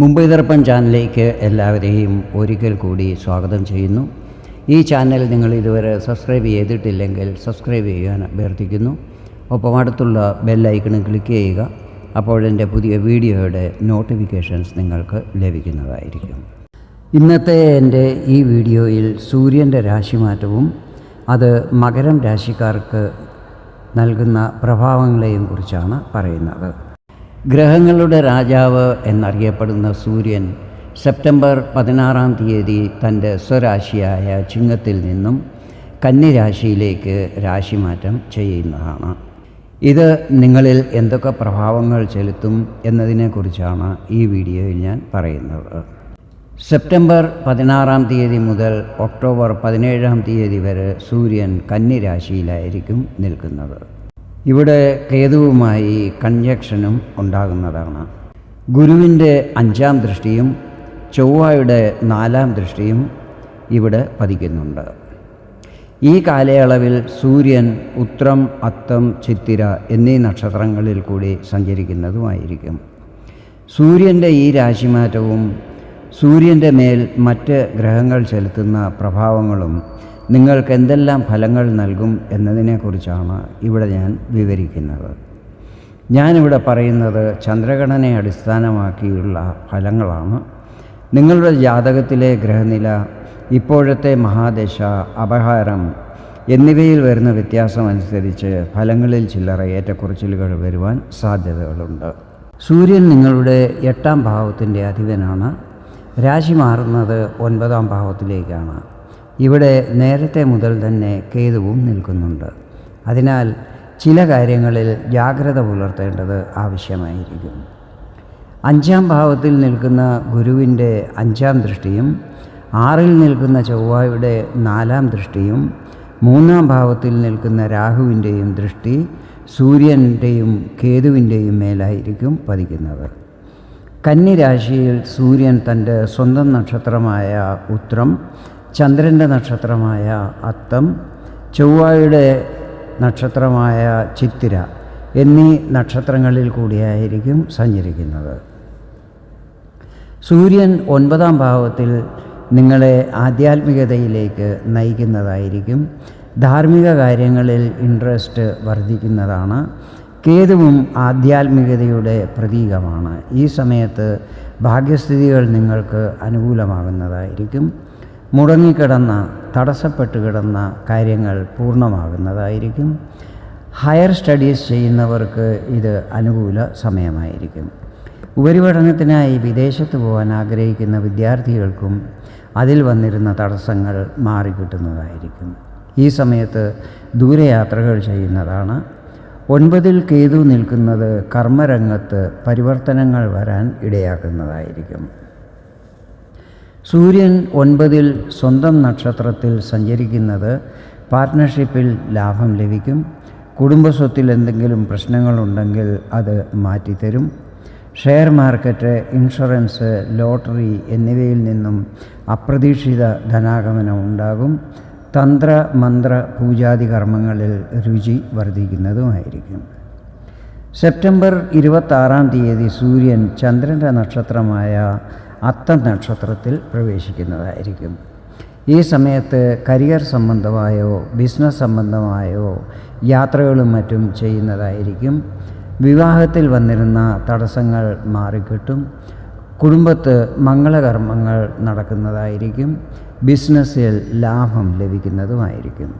മുംബൈ ദർപ്പൺ ചാനലിലേക്ക് എല്ലാവരെയും ഒരിക്കൽ കൂടി സ്വാഗതം ചെയ്യുന്നു. ഈ ചാനൽ നിങ്ങൾ ഇതുവരെ സബ്സ്ക്രൈബ് ചെയ്തിട്ടില്ലെങ്കിൽ സബ്സ്ക്രൈബ് ചെയ്യാൻ അഭ്യർത്ഥിക്കുന്നു. ഒപ്പം അടുത്തുള്ള ബെല്ലൈക്കണിൽ ക്ലിക്ക് ചെയ്യുക. അപ്പോഴെന്റെ പുതിയ വീഡിയോയുടെ നോട്ടിഫിക്കേഷൻസ് നിങ്ങൾക്ക് ലഭിക്കുന്നതായിരിക്കും. ഇന്നത്തെ എന്റെ ഈ വീഡിയോയിൽ സൂര്യന്റെ രാശിമാറ്റവും അത് മകരം രാശിക്കാർക്ക് നൽകുന്ന പ്രഭാവങ്ങളെയും കുറിച്ചാണ് പറയുന്നത്. ഗ്രഹങ്ങളുടെ രാജാവ് എന്നറിയപ്പെടുന്ന സൂര്യൻ സെപ്റ്റംബർ പതിനാറാം തീയതി തന്റെ സ്വരാശിയായ ചിങ്ങത്തിൽ നിന്നും കന്നിരാശിയിലേക്ക് രാശിമാറ്റം ചെയ്യുന്നതാണ്. ഇത് നിങ്ങളിൽ എന്തൊക്കെ പ്രഭാവങ്ങൾ ചെലുത്തും എന്നതിനെക്കുറിച്ചാണ് ഈ വീഡിയോയിൽ ഞാൻ പറയുന്നത്. സെപ്റ്റംബർ പതിനാറാം തീയതി മുതൽ ഒക്ടോബർ പതിനേഴാം തീയതി വരെ സൂര്യൻ കന്നിരാശിയിലായിരിക്കും നിൽക്കുന്നത്. ഇവിടെ കേതുവുമായി കൺജക്ഷനും ഉണ്ടാകുന്നതാണ്. ഗുരുവിന്റെ അഞ്ചാം ദൃഷ്ടിയും ചൊവ്വയുടെ നാലാം ദൃഷ്ടിയും ഇവിടെ പതിക്കുന്നുണ്ട്. ഈ കാലയളവിൽ സൂര്യൻ ഉത്രം അത്തം ചിത്തിര എന്നീ നക്ഷത്രങ്ങളിൽ കൂടി സഞ്ചരിക്കുന്നതുമായിരിക്കും. സൂര്യന്റെ ഈ രാശിമാറ്റവും സൂര്യന്റെ മേൽ മറ്റ് ഗ്രഹങ്ങൾ ചെലുത്തുന്ന പ്രഭാവങ്ങളും നിങ്ങൾക്ക് എന്തെല്ലാം ഫലങ്ങൾ നൽകും എന്നതിനെക്കുറിച്ചാണ് ഇവിടെ ഞാൻ വിവരിക്കുന്നത്. ഞാനിവിടെ പറയുന്നത് ചന്ദ്രഗണനെ അടിസ്ഥാനമാക്കിയുള്ള ഫലങ്ങളാണ്. നിങ്ങളുടെ ജാതകത്തിലെ ഗ്രഹനില ഇപ്പോഴത്തെ മഹാദശ അപഹാരം എന്നിവയിൽ വരുന്ന വ്യത്യാസം അനുസരിച്ച് ഫലങ്ങളിൽ ചില്ലറ ഏറ്റക്കുറച്ചിലുകൾ വരുവാൻ സാധ്യതകളുണ്ട്. സൂര്യൻ നിങ്ങളുടെ എട്ടാം ഭാവത്തിന്റെ അധിപനാണ്. രാശി മാറുന്നത് ഒൻപതാം ഭാവത്തിലേക്കാണ്. ഇവിടെ നേരത്തെ മുതൽ തന്നെ കേതുവും നിൽക്കുന്നുണ്ട്. അതിനാൽ ചില കാര്യങ്ങളിൽ ജാഗ്രത പുലർത്തേണ്ടത് ആവശ്യമായിരിക്കും. അഞ്ചാം ഭാവത്തിൽ നിൽക്കുന്ന ഗുരുവിന്റെ അഞ്ചാം ദൃഷ്ടിയും ആറിൽ നിൽക്കുന്ന ചൊവ്വയുടെ നാലാം ദൃഷ്ടിയും മൂന്നാം ഭാവത്തിൽ നിൽക്കുന്ന രാഹുവിന്റെയും ദൃഷ്ടി സൂര്യന്റെയും കേതുവിന്റെയും മേലായിരിക്കും പതിക്കുന്നത്. കന്നിരാശിയിൽ സൂര്യൻ തന്റെ സ്വന്തം നക്ഷത്രമായ ഉത്രം ചന്ദ്രന്റെ നക്ഷത്രമായ അത്തം ചൊവ്വയുടെ നക്ഷത്രമായ ചിത്തിര എന്നീ നക്ഷത്രങ്ങളിൽ കൂടിയായിരിക്കും സഞ്ചരിക്കുന്നത്. സൂര്യൻ ഒൻപതാം ഭാവത്തിൽ നിങ്ങളെ ആധ്യാത്മികതയിലേക്ക് നയിക്കുന്നതായിരിക്കും. ധാർമ്മിക കാര്യങ്ങളിൽ ഇൻട്രസ്റ്റ് വർദ്ധിക്കുന്നതാണ്. കേതുവും ആധ്യാത്മികതയുടെ പ്രതീകമാണ്. ഈ സമയത്ത് ഭാഗ്യസ്ഥിതികൾ നിങ്ങൾക്ക് അനുകൂലമാകുന്നതായിരിക്കും. മുടങ്ങിക്കിടന്ന തടസ്സപ്പെട്ട് കിടന്ന കാര്യങ്ങൾ പൂർണമാകുന്നതായിരിക്കും. ഹയർ സ്റ്റഡീസ് ചെയ്യുന്നവർക്ക് ഇത് അനുകൂല സമയമായിരിക്കും. ഉപരിപഠനത്തിനായി വിദേശത്ത് പോകാൻ ആഗ്രഹിക്കുന്ന വിദ്യാർത്ഥികൾക്കും അതിൽ വന്നിരുന്ന തടസ്സങ്ങൾ മാറിക്കിട്ടുന്നതായിരിക്കും. ഈ സമയത്ത് ദൂരയാത്രകൾ ചെയ്യുന്നതാണ് ഒൻപതിൽ കേതു നിൽക്കുന്നത് കർമ്മരംഗത്ത് പരിവർത്തനങ്ങൾ വരാൻ ഇടയാക്കുന്നതായിരിക്കും. സൂര്യൻ ഒൻപതിൽ സ്വന്തം നക്ഷത്രത്തിൽ സഞ്ചരിക്കുന്നത് പാർട്ട്ണർഷിപ്പിൽ ലാഭം ലഭിക്കും. കുടുംബസ്വത്തിൽ എന്തെങ്കിലും പ്രശ്നങ്ങളുണ്ടെങ്കിൽ അത് മാറ്റിത്തരും. ഷെയർ മാർക്കറ്റ് ഇൻഷുറൻസ് ലോട്ടറി എന്നിവയിൽ നിന്നും അപ്രതീക്ഷിത ധനാഗമനം ഉണ്ടാകും. തന്ത്ര മന്ത്ര പൂജാതി കർമ്മങ്ങളിൽ രുചി വർദ്ധിക്കുന്നതുമായിരിക്കും. സെപ്റ്റംബർ ഇരുപത്താറാം തീയതി സൂര്യൻ ചന്ദ്രന്റെ നക്ഷത്രമായ അത്ത നക്ഷത്രത്തിൽ പ്രവേശിക്കുന്നതായിരിക്കും. ഈ സമയത്ത് കരിയർ സംബന്ധമായോ ബിസിനസ് സംബന്ധമായോ യാത്രകളും മറ്റും ചെയ്യുന്നതായിരിക്കും. വിവാഹത്തിൽ വന്നിരുന്ന തടസ്സങ്ങൾ മാറിക്കിട്ടും. കുടുംബത്ത് മംഗളകർമ്മങ്ങൾ നടക്കുന്നതായിരിക്കും. ബിസിനസ്സിൽ ലാഭം ലഭിക്കുന്നതുമായിരിക്കും.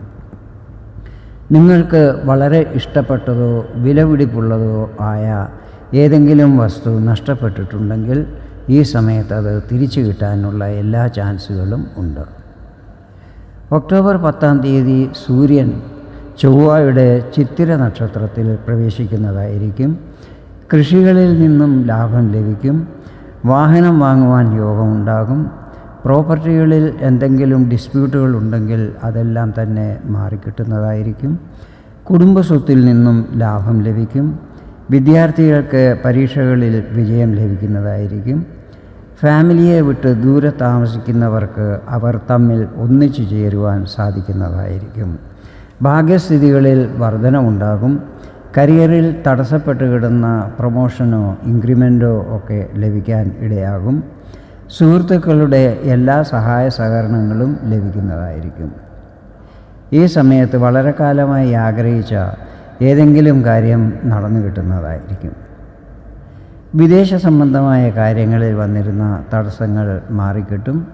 നിങ്ങൾക്ക് വളരെ ഇഷ്ടപ്പെട്ടതോ വിലപിടിപ്പുള്ളതോ ആയ ഏതെങ്കിലും വസ്തു നഷ്ടപ്പെട്ടിട്ടുണ്ടെങ്കിൽ ഈ സമയത്ത് അത് തിരിച്ചു കിട്ടാനുള്ള എല്ലാ ചാൻസുകളും ഉണ്ട്. ഒക്ടോബർ പത്താം തീയതി സൂര്യൻ ചൊവ്വയുടെ ചിത്തിര നക്ഷത്രത്തിൽ പ്രവേശിക്കുന്നതായിരിക്കും. കൃഷികളിൽ നിന്നും ലാഭം ലഭിക്കും. വാഹനം വാങ്ങുവാൻ യോഗമുണ്ടാകും. പ്രോപ്പർട്ടികളിൽ എന്തെങ്കിലും ഡിസ്പ്യൂട്ടുകൾ ഉണ്ടെങ്കിൽ അതെല്ലാം തന്നെ മാറിക്കിട്ടുന്നതായിരിക്കും. കുടുംബസ്വത്തിൽ നിന്നും ലാഭം ലഭിക്കും. വിദ്യാർത്ഥികൾക്ക് പരീക്ഷകളിൽ വിജയം ലഭിക്കുന്നതായിരിക്കും. ഫാമിലിയെ വിട്ട് ദൂരെ താമസിക്കുന്നവർക്ക് അവർ തമ്മിൽ ഒന്നിച്ചു ചേരുവാൻ സാധിക്കുന്നതായിരിക്കും. ഭാഗ്യസ്ഥിതികളിൽ വർധനമുണ്ടാകും കരിയറിൽ തടസ്സപ്പെട്ട് കിടന്ന പ്രൊമോഷനോ ഇൻക്രിമെന്റോ ഒക്കെ ലഭിക്കാൻ ഇടയാകും. സുഹൃത്തുക്കളുടെ എല്ലാ സഹായ സഹകരണങ്ങളും ലഭിക്കുന്നതായിരിക്കും. ഈ സമയത്ത് വളരെ കാലമായി ആഗ്രഹിച്ച ഏതെങ്കിലും കാര്യം നടന്നു കിട്ടുന്നതായിരിക്കും. വിദേശ സംബന്ധമായ കാര്യങ്ങളിൽ വന്നിരുന്ന തടസ്സങ്ങൾ മാറിക്കിട്ടും.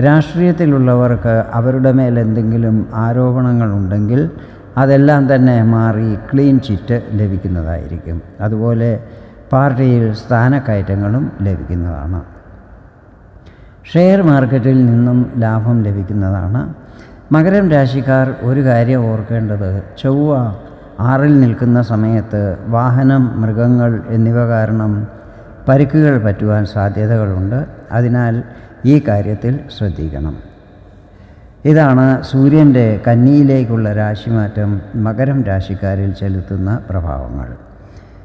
രാഷ്ട്രീയത്തിലുള്ളവർക്ക് അവരുടെ മേൽ ആരോപണങ്ങൾ ഉണ്ടെങ്കിൽ അതെല്ലാം തന്നെ മാറി ക്ലീൻ ചിറ്റ് ലഭിക്കുന്നതായിരിക്കും. അതുപോലെ പാർട്ടിയിൽ സ്ഥാനക്കയറ്റങ്ങളും ലഭിക്കുന്നതാണ്. ഷെയർ മാർക്കറ്റിൽ നിന്നും ലാഭം ലഭിക്കുന്നതാണ്. മകരം രാശിക്കാർ ഒരു കാര്യം ഓർക്കേണ്ടത് ചൊവ്വ ആറിൽ നിൽക്കുന്ന സമയത്ത് വാഹനം മൃഗങ്ങൾ എന്നിവ കാരണം പരിക്കുകൾ പറ്റുവാൻ സാധ്യതകളുണ്ട്. അതിനാൽ ഈ കാര്യത്തിൽ ശ്രദ്ധിക്കണം. ഇതാണ് സൂര്യന്റെ കന്നിയിലേക്കുള്ള രാശിമാറ്റം മകരം രാശിക്കാരിൽ ചെലുത്തുന്ന പ്രഭാവങ്ങൾ.